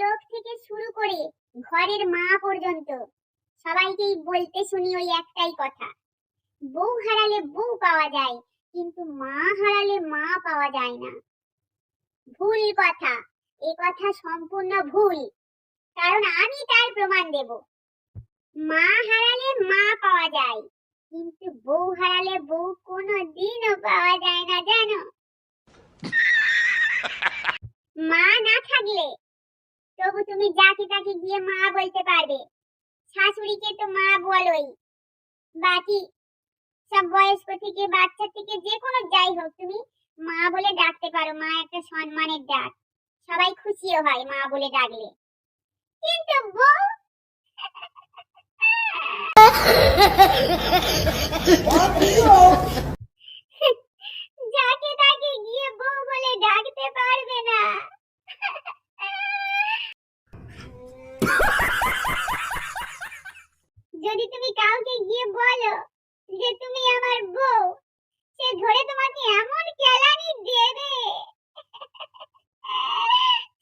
লোক থেকে শুরু করে ঘরের মা পর্যন্ত সবাইকেই বলতে শুনি ওই একটাই কথা। বউ হারালে বউ পাওয়া যায়, কিন্তু মা হারালে মা পাওয়া যায় না। ভুল কথা, এ কথা সম্পূর্ণ ভুল, কারণ আমি তার প্রমাণ দেব। মা হারালে মা পাওয়া যায়, কিন্তু বউ হারালে বউ কোনো দিনও পাওয়া যায় না, জানো? মা না থাকলে তবু তুমি যাকে তাকে গিয়ে মা বলতে পারবে। শাশুড়িকে তো মা বলোই। বাকি সব বয়স্ক থেকে বাচ্চা থেকে যে কোনো যাই হোক তুমি মা বলে ডাকতে পারো। মা একটা সম্মানের ডাক। সবাই খুশিও হয় মা বলে ডাকলে। কিন্তু বউ তাকে গিয়ে বউ বলে ডাকতে পারবে না যদি তুমি কাউকে গিয়ে বলো যে তুমি আমার বউ। সে ধরে তোমাকে এমন কেলানি দেবে।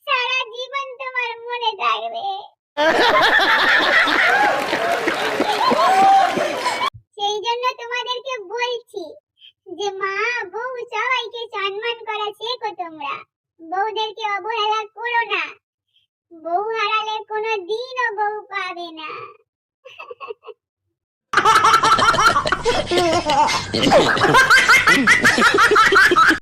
সারা জীবন তোমার মনে থাকবে। সেই জন্য তোমাদেরকে বলছি যে মা, বউ সবাইকে সম্মান করা শেখো তোমরা। বউদেরকে অবহেলা করো না। বউ হারালে কোনো দিনও বউ পাবে না। Ha ha ha ha!